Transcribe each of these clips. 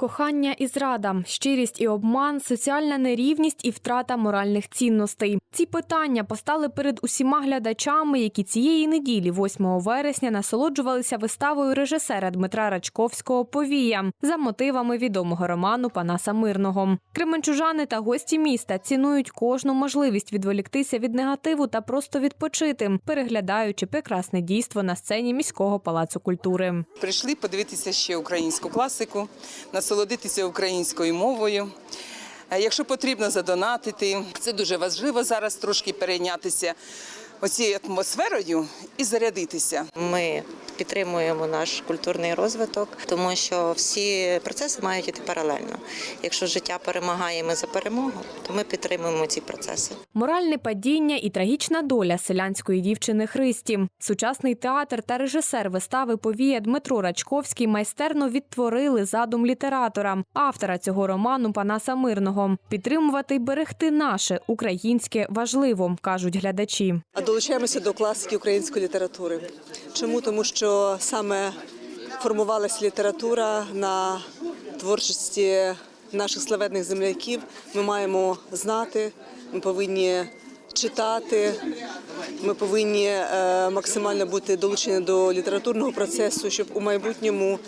Кохання і зрада, щирість і обман, соціальна нерівність і втрата моральних цінностей. Ці питання постали перед усіма глядачами, які цієї неділі, 8 вересня, насолоджувалися виставою режисера Дмитра Рачковського Повія за мотивами відомого роману Панаса Мирного. Кременчужани та гості міста цінують кожну можливість відволіктися від негативу та просто відпочити, переглядаючи прекрасне дійство на сцені міського палацу культури. Прийшли подивитися ще українську класику, насолодитися українською мовою. Е, Якщо потрібно задонатити, це дуже важливо зараз трошки перейнятися оцією атмосферою і зарядитися. Ми підтримуємо наш культурний розвиток, тому що всі процеси мають іти паралельно. Якщо життя перемагає, ми за перемогу, то ми підтримуємо ці процеси. Моральне падіння і трагічна доля селянської дівчини Христі. Сучасний театр та режисер вистави Повія Дмитро Рачковський майстерно відтворили задум літератора, автора цього роману Панаса Мирного. Підтримувати й берегти наше українське важливо, кажуть глядачі. А долучаємося до класики української літератури. Чому? Тому що саме формувалася література на творчості наших славетних земляків. Ми маємо знати, ми повинні читати, ми повинні е, максимально бути долучені до літературного процесу, щоб у майбутньому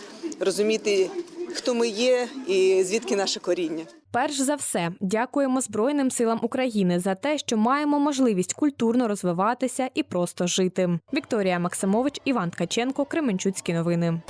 розуміти, хто ми є і звідки наше коріння. Перш за все, дякуємо Збройним силам України за те, що маємо можливість культурно розвиватися і просто жити. Вікторія Максимович, Іван Ткаченко, Кременчуцькі новини.